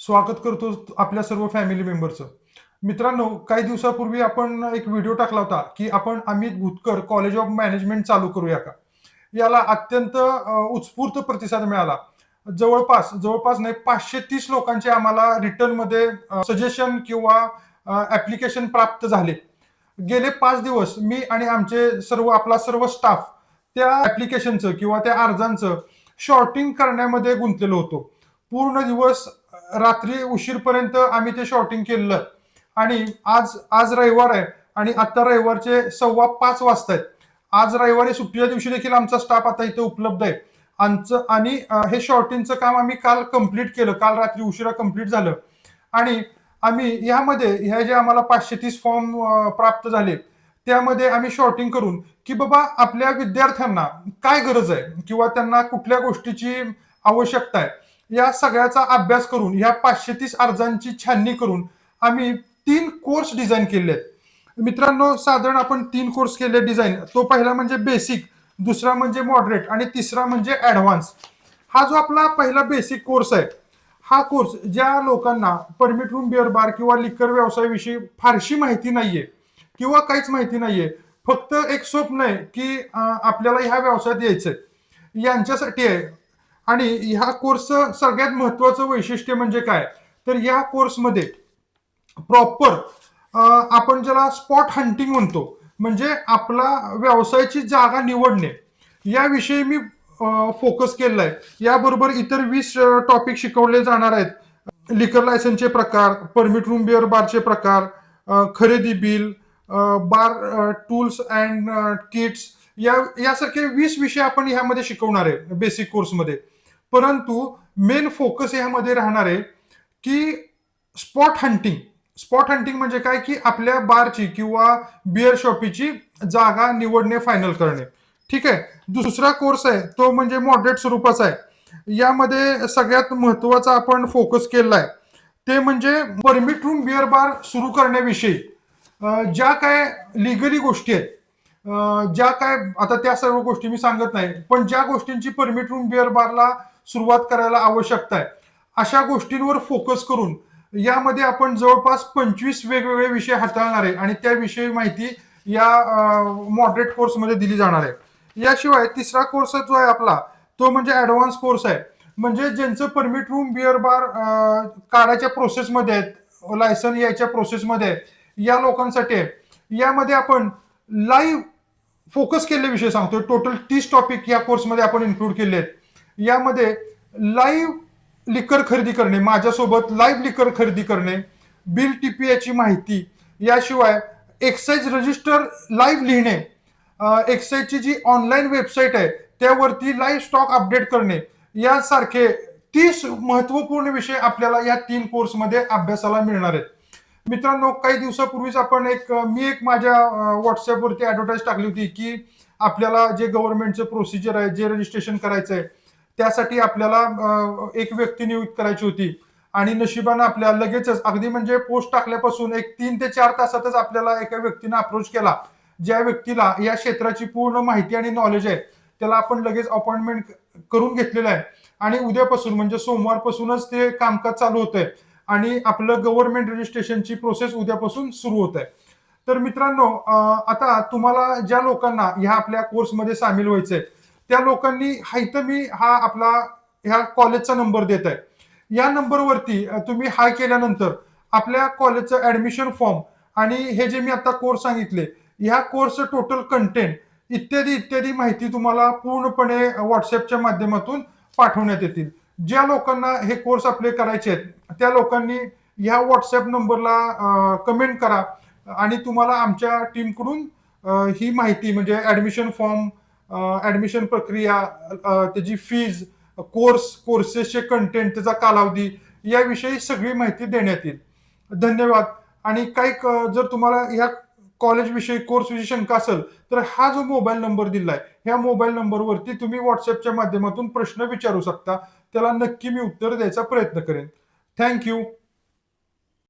स्वागत करतो आपल्या सर्व फॅमिली मेंबरचं मित्रांनो काही दिवसापूर्वी आपण एक व्हिडिओ टाकला होता की आपण Amit Bhutkar college of management चालू करूया का? याला अत्यंत उत्स्फूर्त प्रतिसाद मिळाला. जवळपास जवळपास नाही पाचशे तीस लोकांचे आम्हाला रिटर्नमध्ये सजेशन किंवा ऍप्लिकेशन प्राप्त झाले. गेले पाच दिवस मी आणि आमचे सर्व आपला सर्व स्टाफ त्या ऍप्लिकेशनचं किंवा त्या अर्जांचं शॉर्टिंग करण्यामध्ये गुंतलेलो होतो. पूर्ण दिवस रात्री उशीरपर्यंत आम्ही ते शॉर्टिंग केलेलं. आणि आज आज रविवार आहे आणि आता रविवारचे सव्वा पाच वाजता आहेत आज रविवारी सुट्टीच्या दिवशी देखील आमचा स्टाफ आता इथे उपलब्ध आहे. आमचं आणि हे शॉर्टिंगचं काम आम्ही काल कंप्लीट केलं. काल रात्री उशिरा कंप्लीट झालं. आणि आम्ही यामध्ये ह्या जे आम्हाला पाचशे तीस फॉर्म प्राप्त झाले त्यामध्ये आम्ही शॉर्टिंग करून की बाबा आपल्या विद्यार्थ्यांना काय गरज आहे? किंवा त्यांना कुठल्या गोष्टीची आवश्यकता आहे? या सगळ्याचा अभ्यास करून या पाचशे तीस अर्जांची छाननी करून आम्ही तीन कोर्स डिझाईन केले आहेत मित्रांनो साधारण आपण तीन कोर्स केले डिझाईन तो पहिला म्हणजे बेसिक दुसरा म्हणजे मॉडरेट आणि तिसरा म्हणजे ॲडव्हान्स हा जो आपला पहिला बेसिक कोर्स आहे हा कोर्स ज्या लोकांना परमिट रूम बिअर बार किंवा लिकर व्यवसायाविषयी फारशी माहिती नाहीये किंवा काहीच माहिती नाहीये फक्त एक स्वप्न आहे की आपल्याला ह्या व्यवसायात यायचंय. यांच्यासाठी आहे आणि ह्या कोर्सचं सगळ्यात महत्वाचं वैशिष्ट्य म्हणजे काय? तर या कोर्समध्ये प्रॉपर आपण ज्याला स्पॉट हंटिंग म्हणतो म्हणजे आपला व्यवसायाची जागा निवडणे याविषयी मी फोकस केलेला आहे. याबरोबर इतर वीस टॉपिक शिकवले जाणार आहेत. लिकर लायसनचे प्रकार परमिट रूम बिअर बारचे प्रकार खरेदी bill bar tools and kits या यासारखे वीस विषय आपण ह्यामध्ये शिकवणार आहे बेसिक कोर्समध्ये परंतु मेन फोकस ह्यामध्ये राहणार आहे की स्पॉट हंटिंग. स्पॉट हंटिंग म्हणजे काय? की आपल्या बारची किंवा बिअर शॉपीची जागा निवडणे फायनल करणे. ठीक आहे? दुसरा कोर्स आहे तो म्हणजे मॉडरेट स्वरूपाचा आहे. यामध्ये सगळ्यात महत्त्वाचा आपण फोकस केलेला आहे. ते म्हणजे परमिट रूम बिअर बार सुरू करण्याविषयी. ज्या काय लिगली गोष्टी आहेत ज्या काय आता त्या सर्व गोष्टी मी सांगत नाही पण ज्या गोष्टींची परमिट रूम बिअर बारला सुरुवात करायला आवश्यकता आहे. अशा गोष्टींवर फोकस करून यामध्ये आपण जवळपास पंचवीस वेगवेगळे विषय हाताळणार आहे आणि त्याविषयी माहिती या मॉडरेट कोर्समध्ये दिली जाणार आहे. याशिवाय तिसरा कोर्स जो आहे आपला तो म्हणजे ऍडव्हान्स कोर्स आहे. म्हणजे ज्यांचं परमिट रूम बिअर बार काढायच्या प्रोसेसमध्ये आहेत लायसन यायच्या प्रोसेसमध्ये आहे या लोकांसाठी आहे. यामध्ये आपण लाईव्ह फोकस केलेले विषय सांगतोय. टोटल तीस टॉपिक या कोर्समध्ये आपण इन्क्लूड केले आहेत यामध्ये लाईव्ह लिकर खरेदी करणे माझ्यासोबत लाईव्ह लिकर खरेदी करणे बिल टीपीआयची माहिती याशिवाय एक्साईज रजिस्टर लाईव्ह लिहिणे एक्साईजची जी ऑनलाईन वेबसाईट आहे त्यावरती लाईव्ह स्टॉक अपडेट करणे यासारखे तीस महत्त्वपूर्ण विषय आपल्याला या तीन कोर्समध्ये अभ्यासाला मिळणार आहेत. मित्रांनो काही दिवसापूर्वीच आपण एक मी एक माझ्या व्हॉट्सअपवरती ॲडव्हर्टाईज टाकली होती की आपल्याला जे गव्हर्नमेंटचं प्रोसिजर आहे जे रजिस्ट्रेशन करायचं आहे त्यासाठी आपल्याला एक व्यक्ती नियुक्त करायची होती. आणि नशिबानं आपल्या लगेचच अगदी म्हणजे पोस्ट टाकल्यापासून एक तीन ते चार तासातच आपल्याला एका व्यक्तीनं अप्रोच केला. ज्या व्यक्तीला या क्षेत्राची पूर्ण माहिती आणि नॉलेज आहे त्याला आपण लगेच अपॉइंटमेंट करून घेतलेलं आहे. आणि उद्यापासून म्हणजे सोमवारपासूनच ते कामकाज चालू होत आहे आणि आपलं गव्हर्नमेंट रजिस्ट्रेशनची प्रोसेस उद्यापासून सुरू होत आहे तर मित्रांनो आता तुम्हाला ज्या लोकांना ह्या आपल्या कोर्समध्ये सामील व्हायचंय त्या लोकांनी हा मी हा आपला ह्या कॉलेजचा नंबर देत आहे. या नंबरवरती तुम्ही हाय केल्यानंतर आपल्या कॉलेजचं ऍडमिशन फॉर्म आणि हे जे मी आता कोर्स सांगितले ह्या कोर्सचं टोटल कंटेंट इत्यादी इत्यादी माहिती तुम्हाला पूर्णपणे व्हॉट्सअपच्या माध्यमातून पाठवण्यात येतील. ज्या लोकांना हे कोर्स अप्लाय करायचे आहेत त्या लोकांनी ह्या व्हॉट्सअप नंबरला कमेंट करा आणि तुम्हाला आमच्या टीमकडून ही माहिती म्हणजे ऍडमिशन फॉर्म ॲडमिशन प्रक्रिया त्याची फीज कोर्स कोर्सेसचे कंटेंट त्याचा कालावधी याविषयी सगळी माहिती देण्यात येईल. धन्यवाद. आणि काही क- जर तुम्हाला ह्या कॉलेजविषयी कोर्सविषयी शंका असेल तर हा जो मोबाईल नंबर दिलाय ह्या मोबाईल नंबरवरती तुम्ही व्हॉट्सअपच्या माध्यमातून प्रश्न विचारू शकता. त्याला नक्की मी उत्तर द्यायचा प्रयत्न करेन. थँक्यू